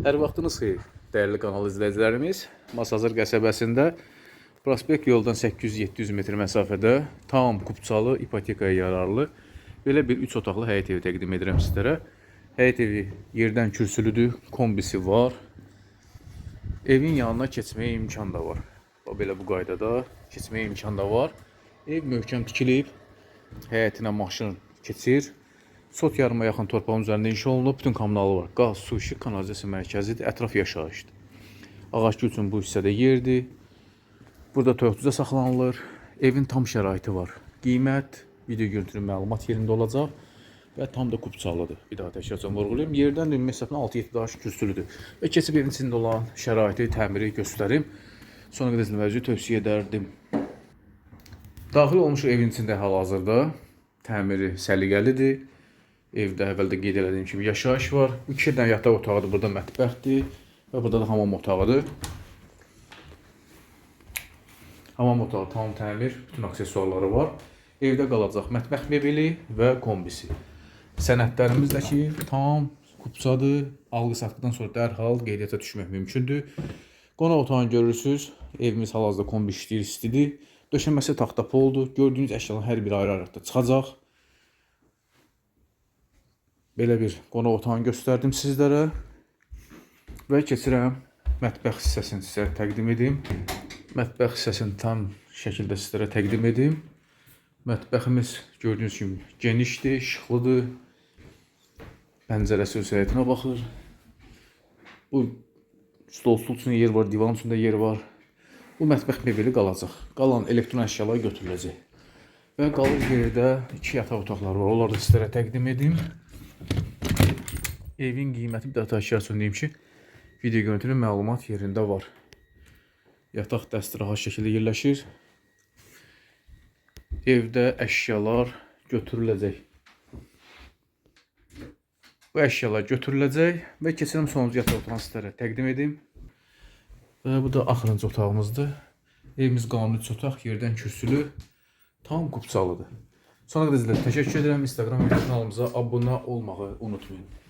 Hər vaxtınız xeyir, dəyərli kanal izləyicilərimiz. Masazır qəsəbəsində prospekt yoldan 800-700 metr məsafədə tam kupçalı, ipotekaya yararlı belə bir 3 otaqlı həyət evi təqdim edirəm sizlərə. Həyət evi yerdən kürsülüdür, kombisi var. Evin yanına keçməyə imkan da var. Belə bu qaydada keçməyə imkan da var. Ev möhkəm tikilib, həyətinə maşın keçir. Sot yarıma yaxın torpağın üzərində inşa olunub, bütün kommunalı var. Qaz, su, işıq, kanalizasiya mərkəzidir, ətraf yaşayışdır. Ağac üçün bu hissədə yerdir. Burada toyuqcuzda saxlanılır. Evin tam şəraiti var. Qiymət, video görüntülü məlumat yerində olacaq və tam da kupçalıdır. Bir daha təkrarcan vurğulayım. Yerdən ümumi hesabla 6-7 daş kürsülüdür. Və keçib evin içində olan şəraiti, təmiri göstərim. Sonra qədər izləməyi tövsiyə edərdim. Daxil olmuş evin içində hal-hazırda təmiri səliqəlidir. Evdə əvvəldə qeyd etdiyim kimi yaşayış var. İki dənə yataq otağıdır, burada mətbəxdir və burada da hamam otağıdır. Hamam otağı tam təmir, bütün aksesuarları var. Evdə qalacaq mətbəx mebeli və kombisi. Sənədlərimiz də ki, tam kupçadır. Alqı satqıdan sonra dərhal qeydiyyata düşmək mümkündür. Qonaq otağını görürsüz. Evimiz hal-hazırda kombi işləyir, istidir. Döşəməsi taxta poldur. Gördüyünüz əşyaların hər biri ayrı-ayrılıqda çıxacaq. Belə bir qonaq otağını göstərdim sizlərə. Və keçirəm mətbəx hissəsini sizə təqdim edim. Mətbəx hissəsini tam şəkildə sizlərə təqdim edim. Mətbəximiz gördüyünüz kimi genişdir, işıqlıdır. Pəncərəsi öz həyətinə baxır. Bu stol stul üçün yer var, divan üçün də yer var. Bu mətbəx mebeli qalacaq. Qalan elektron əşyalar götürüləcək. Və qalır yerdə iki yataq otaqları var. Onları da sizlərə təqdim edim. Evin qiyməti bir daha təkrar söyləyim ki, video görüntülü məlumat yerində var. Yataq dəsti rahat şəkildə yerləşir. Evdə əşyalar götürüləcək. Bu əşyalar götürüləcək və keçirəm sonuncu yataq otağını sizlərə təqdim edim. Və bu da axırıncı otağımızdır. Evimiz qanuni üç otaq, yerdən kürsülü, tam kupçalıdır. Sonra qədər izlədiyiniz təşəkkür edirəm. Instagram kanalımıza abunə olmağı unutmayın.